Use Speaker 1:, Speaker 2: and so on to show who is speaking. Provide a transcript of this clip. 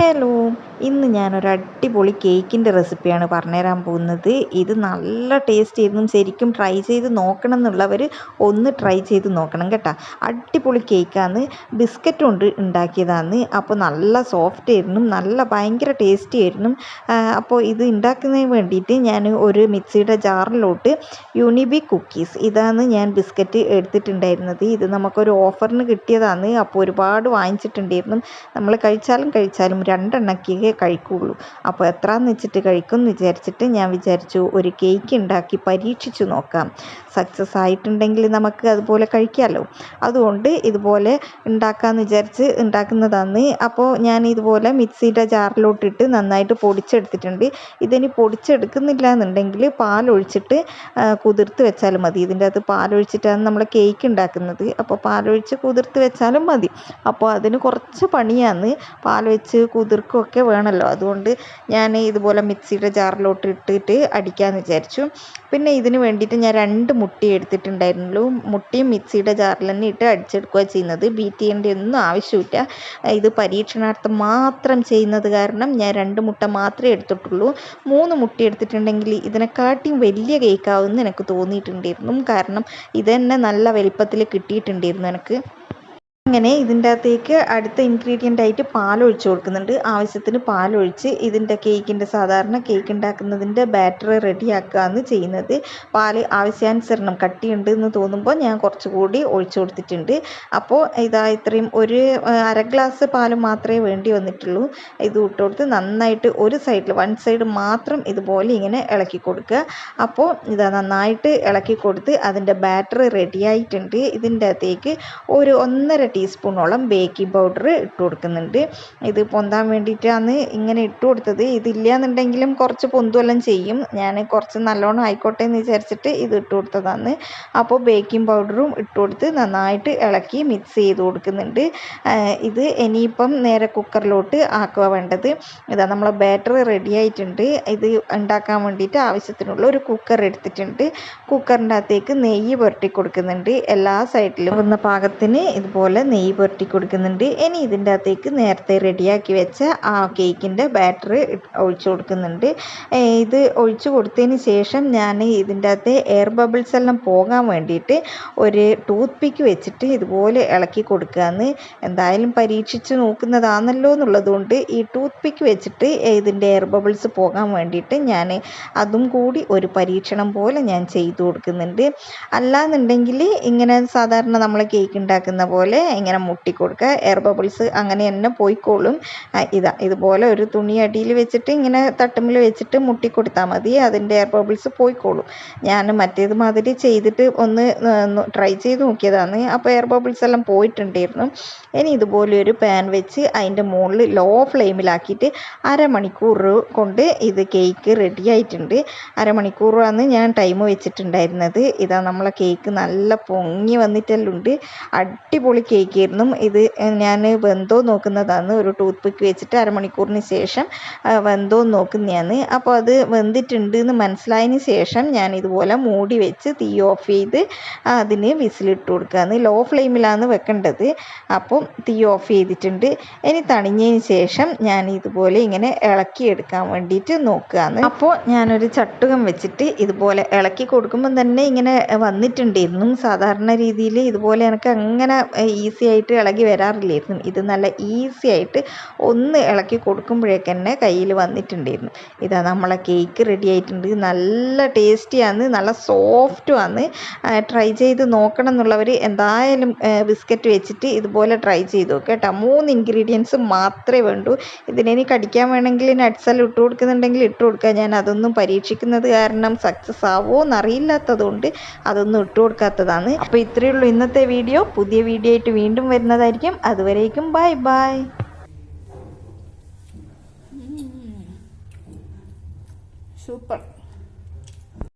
Speaker 1: hello. ഇന്ന് ഞാനൊരു അടിപൊളി കേക്കിന്റെ റെസിപ്പിയാണ് പറഞ്ഞുതരാൻ പോകുന്നത്. ഇത് നല്ല ടേസ്റ്റ് ആയിരുന്നു ശരിക്കും ട്രൈ ചെയ്ത് നോക്കണം എന്നുള്ളവർ ഒന്ന് ട്രൈ ചെയ്ത് നോക്കണം കേട്ടോ. അടിപൊളി കേക്കാണ്. ബിസ്ക്കറ്റ് കൊണ്ട് ഉണ്ടാക്കിയതാണ്. അപ്പോൾ നല്ല സോഫ്റ്റ് ആയിരുന്നു. നല്ല ഭയങ്കര ടേസ്റ്റി ആയിരുന്നു. അപ്പോൾ ഇത് ഉണ്ടാക്കുന്നതിന് വേണ്ടിയിട്ട് ഞാൻ ഒരു മിക്സിയുടെ ജാറിലോട്ട് യൂണിബി കുക്കീസ് ഇതാണ് ഞാൻ ബിസ്ക്കറ്റ് എടുത്തിട്ടുണ്ടായിരുന്നത്. ഇത് നമുക്കൊരു ഓഫറിന് കിട്ടിയതാണ്. അപ്പോൾ ഒരുപാട് വാങ്ങിച്ചിട്ടുണ്ടായിരുന്നു. നമ്മൾ കഴിച്ചാലും കഴിച്ചാലും രണ്ടെണ്ണക്കേ കഴിക്കുള്ളൂ. അപ്പോൾ എത്രയെന്ന് വെച്ചിട്ട് കഴിക്കും എന്ന് വിചാരിച്ചിട്ട് ഞാൻ വിചാരിച്ചു ഒരു കേക്ക് ഉണ്ടാക്കി പരീക്ഷിച്ചു നോക്കാം. സക്സസ് ആയിട്ടുണ്ടെങ്കിൽ നമുക്ക് അതുപോലെ കഴിക്കാമല്ലോ അതുകൊണ്ട് ഇതുപോലെ ഉണ്ടാക്കാമെന്ന് വിചാരിച്ച് ഉണ്ടാക്കുന്നതാണ്. അപ്പോൾ ഞാൻ ഇതുപോലെ മിക്സിയുടെ ജാറിലോട്ടിട്ട് നന്നായിട്ട് പൊടിച്ചെടുത്തിട്ടുണ്ട്. ഇതിനി പൊടിച്ചെടുക്കുന്നില്ല എന്നുണ്ടെങ്കിൽ പാലൊഴിച്ചിട്ട് കുതിർത്ത് വെച്ചാലും മതി. ഇതിന്റെ അകത്ത് പാലൊഴിച്ചിട്ടാണ് നമ്മൾ കേക്ക് ഉണ്ടാക്കുന്നത്. അപ്പോൾ പാലൊഴിച്ച് കുതിർത്ത് വെച്ചാലും മതി. അപ്പോൾ അതിന് കുറച്ച് പണിയാണ്. പാൽ വെച്ച് കുതിർക്കുകയൊക്കെ വേണമല്ലോ അതുകൊണ്ട് ഞാൻ ഇതുപോലെ മിക്സിയുടെ ജാറിലോട്ട് ഇട്ടിട്ട് അടിക്കാമെന്ന് വിചാരിച്ചു. പിന്നെ ഇതിന് വേണ്ടിയിട്ട് ഞാൻ രണ്ട് മുട്ടി എടുത്തിട്ടുണ്ടായിരുന്നുള്ളൂ. മുട്ടിയും മിക്സിയുടെ ജാറിൽ തന്നെ ഇട്ട് അടിച്ചെടുക്കുക ചെയ്യുന്നത്. ബീറ്റ് ചെയ്യേണ്ട ഒന്നും ആവശ്യമില്ല. ഇത് പരീക്ഷണാർത്ഥം മാത്രം ചെയ്യുന്നത് കാരണം ഞാൻ രണ്ട് മുട്ട മാത്രമേ എടുത്തിട്ടുള്ളൂ. മൂന്ന് മുട്ടി എടുത്തിട്ടുണ്ടെങ്കിൽ ഇതിനെക്കാട്ടിയും വലിയ കേക്കാവുമെന്ന് എനിക്ക് തോന്നിയിട്ടുണ്ടായിരുന്നു. കാരണം ഇത് തന്നെ നല്ല വലിപ്പത്തിൽ കിട്ടിയിട്ടുണ്ടായിരുന്നു എനിക്ക്. അങ്ങനെ ഇതിന്റെ അകത്തേക്ക് അടുത്ത ഇൻഗ്രീഡിയന്റ് ആയിട്ട് പാൽ ഒഴിച്ച് കൊടുക്കുന്നുണ്ട്. ആവശ്യത്തിന് പാലൊഴിച്ച് ഇതിന്റെ കേക്കിന്റെ സാധാരണ കേക്ക് ഉണ്ടാക്കുന്നതിന്റെ ബാറ്റർ റെഡിയാക്കുകയാണ് ചെയ്യുന്നത്. പാൽ ആവശ്യാനുസരണം കട്ടിയുണ്ട് എന്ന് തോന്നുമ്പോൾ ഞാൻ കുറച്ചുകൂടി ഒഴിച്ചു കൊടുത്തിട്ടുണ്ട്. അപ്പോൾ ഇതാ ഇത്രയും ഒരു അര ഗ്ലാസ് പാൽ മാത്രമേ വേണ്ടി വന്നിട്ടുള്ളൂ. ഇത് ഇട്ട് കൊടുത്ത് നന്നായിട്ട് ഒരു സൈഡിൽ വൺ സൈഡ് മാത്രം ഇതുപോലെ ഇങ്ങനെ ഇളക്കി കൊടുക്കുക. അപ്പോൾ ഇതാ നന്നായിട്ട് ഇളക്കി കൊടുത്ത് അതിന്റെ ബാറ്റർ റെഡിയായിട്ടുണ്ട്. ഇതിന്റെ അകത്തേക്ക് ഒരു ഒന്നര ടീസ്പൂണോളം ബേക്കിംഗ് പൗഡർ ഇട്ട് കൊടുക്കുന്നുണ്ട്. ഇത് പൊന്താൻ വേണ്ടിയിട്ടാണ് ഇങ്ങനെ ഇട്ട് കൊടുത്തത്. ഇതില്ല എന്നുണ്ടെങ്കിലും കുറച്ച് പൊന്തുവെല്ലാം ചെയ്യും. ഞാൻ കുറച്ച് നല്ലോണം ആയിക്കോട്ടെ എന്ന് വിചാരിച്ചിട്ട് ഇത് ഇട്ട് കൊടുത്തതാണ്. അപ്പോൾ ബേക്കിംഗ് പൗഡറും ഇട്ട് കൊടുത്ത് നന്നായിട്ട് ഇളക്കി മിക്സ് ചെയ്ത് കൊടുക്കുന്നുണ്ട്. ഇത് ഇനിയിപ്പം നേരെ കുക്കറിലോട്ട് ആക്കുക വേണ്ടത്. ഇതാ നമ്മളെ ബാറ്റർ റെഡി ആയിട്ടുണ്ട്. ഇത് ഉണ്ടാക്കാൻ വേണ്ടിയിട്ട് ആവശ്യത്തിനുള്ള ഒരു കുക്കർ എടുത്തിട്ടുണ്ട്. കുക്കറിന്റെ അകത്തേക്ക് നെയ്യ് പുരട്ടി കൊടുക്കുന്നുണ്ട്. എല്ലാ സൈഡിലും വന്ന പാകത്തിന് ഇതുപോലെ നെയ്യ് പുരട്ടി കൊടുക്കുന്നുണ്ട്. ഇനി ഇതിന്റെ അകത്തേക്ക് നേരത്തെ റെഡിയാക്കി വെച്ച ആ കേക്കിന്റെ ബാറ്റർ ഒഴിച്ചു കൊടുക്കുന്നുണ്ട്. ഇത് ഒഴിച്ചു കൊടുത്തതിന് ശേഷം ഞാൻ ഇതിന്റെ അകത്തെ എയർ ബബിൾസ് എല്ലാം പോകാൻ വേണ്ടിയിട്ട് ഒരു ടൂത്ത് പിക്ക് വെച്ചിട്ട് ഇതുപോലെ ഇളക്കി കൊടുക്കുകയെന്ന് എന്തായാലും പരീക്ഷിച്ച് നോക്കുന്നതാണല്ലോ എന്നുള്ളതുകൊണ്ട് ഈ ടൂത്ത് പിക്ക് വെച്ചിട്ട് ഇതിന്റെ എയർ ബബിൾസ് പോകാൻ വേണ്ടിയിട്ട് ഞാൻ അതും കൂടി ഒരു പരീക്ഷണം പോലെ ഞാൻ ചെയ്തു കൊടുക്കുന്നുണ്ട്. അല്ലാന്നുണ്ടെങ്കിൽ ഇങ്ങനെ സാധാരണ നമ്മൾ കേക്ക് ഉണ്ടാക്കുന്ന പോലെ ഇങ്ങനെ മുട്ടി കൊടുക്കുക എയർ ബബിൾസ് അങ്ങനെ തന്നെ പോയിക്കോളും. ഇതാ ഇതുപോലെ ഒരു തുണി അടിയിൽ വെച്ചിട്ട് ഇങ്ങനെ തട്ടുമ്പിൽ വെച്ചിട്ട് മുട്ടി കൊടുത്താൽ മതി. അതിന്റെ എയർ ബബിൾസ് പോയിക്കോളും. ഞാൻ മറ്റേത് മാതിരി ചെയ്തിട്ട് ഒന്ന് ട്രൈ ചെയ്ത് നോക്കിയതാണ്. അപ്പോൾ എയർ ബബിൾസ് എല്ലാം പോയിട്ടുണ്ടായിരുന്നു. ഇനി ഇതുപോലെ ഒരു പാൻ വെച്ച് അതിന്റെ മുകളിൽ ലോ ഫ്ലെയിമിലാക്കിയിട്ട് അരമണിക്കൂർ കൊണ്ട് ഇത് കേക്ക് റെഡി ആയിട്ടുണ്ട്. അരമണിക്കൂറാണ് ഞാൻ ടൈം വെച്ചിട്ടുണ്ടായിരുന്നത്. ഇതാ നമ്മളെ കേക്ക് നല്ല പൊങ്ങി വന്നിട്ടെല്ലാം ഉണ്ട്. അടിപൊളി കേക്ക് ആയിരുന്നു ഇത് ഞാൻ വെന്തോ നോക്കുന്നതാണ്. ഒരു ടൂത്ത് പിക്ക് വെച്ചിട്ട് അരമണിക്കൂറിന് ശേഷം വെന്തോ നോക്കുന്നതാണ്. അപ്പോൾ അത് വെന്തിട്ടുണ്ട് എന്ന് മനസ്സിലായതിന് ശേഷം ഞാൻ ഇതുപോലെ മൂടി വെച്ച് തീ ഓഫ് ചെയ്ത് അതിന് വിസിലിട്ട് കൊടുക്കുകയാണ്. ലോ ഫ്ലെയിമിലാണ് വെക്കേണ്ടത്. അപ്പം തീ ഓഫ് ചെയ്തിട്ടുണ്ട്. ഇനി തണിഞ്ഞതിന് ശേഷം ഞാൻ ഇതുപോലെ ഇങ്ങനെ ഇളക്കിയെടുക്കാൻ വേണ്ടിയിട്ട് നോക്കുകയാണ്. അപ്പോൾ ഞാനൊരു ചട്ടുകം വെച്ചിട്ട് ഇതുപോലെ ഇളക്കി കൊടുക്കുമ്പോൾ തന്നെ ഇങ്ങനെ വന്നിട്ടുണ്ടായിരുന്നു. സാധാരണ രീതിയിൽ ഇതുപോലെ എനിക്ക് അങ്ങനെ ഈസി ആയിട്ട് ഇളകി വരാറില്ലായിരുന്നു. ഇത് നല്ല ഈസി ആയിട്ട് ഒന്ന് ഇളക്കി കൊടുക്കുമ്പോഴേക്ക് തന്നെ കയ്യിൽ വന്നിട്ടുണ്ടായിരുന്നു. ഇതാ നമ്മളെ കേക്ക് റെഡി ആയിട്ടുണ്ട്. നല്ല ടേസ്റ്റിയാണ് നല്ല സോഫ്റ്റുമാണ് ട്രൈ ചെയ്ത് നോക്കണം എന്നുള്ളവർ എന്തായാലും ബിസ്ക്കറ്റ് വെച്ചിട്ട് ഇതുപോലെ ട്രൈ ചെയ്ത് കേട്ടോ. മൂന്ന് ഇൻഗ്രീഡിയൻസ് മാത്രമേ വേണ്ടൂ. ഇതിനി കടിക്കാൻ വേണമെങ്കിൽ നട്സെല്ലാം ഇട്ട് കൊടുക്കുന്നുണ്ടെങ്കിൽ ഇട്ട് കൊടുക്കുക ഞാൻ അതൊന്നും പരീക്ഷിക്കുന്നത് കാരണം സക്സസ് ആവുമോ എന്നറിയില്ലാത്തതുകൊണ്ട് അതൊന്നും ഇട്ട് കൊടുക്കാത്തതാണ്. അപ്പോൾ ഇത്രയേ ഉള്ളൂ ഇന്നത്തെ വീഡിയോ പുതിയ വീഡിയോ ആയിട്ട് വീണ്ടും വരുന്നതായിരിക്കും. അതുവരേക്കും ബൈ ബൈ
Speaker 2: സൂപ്പർ.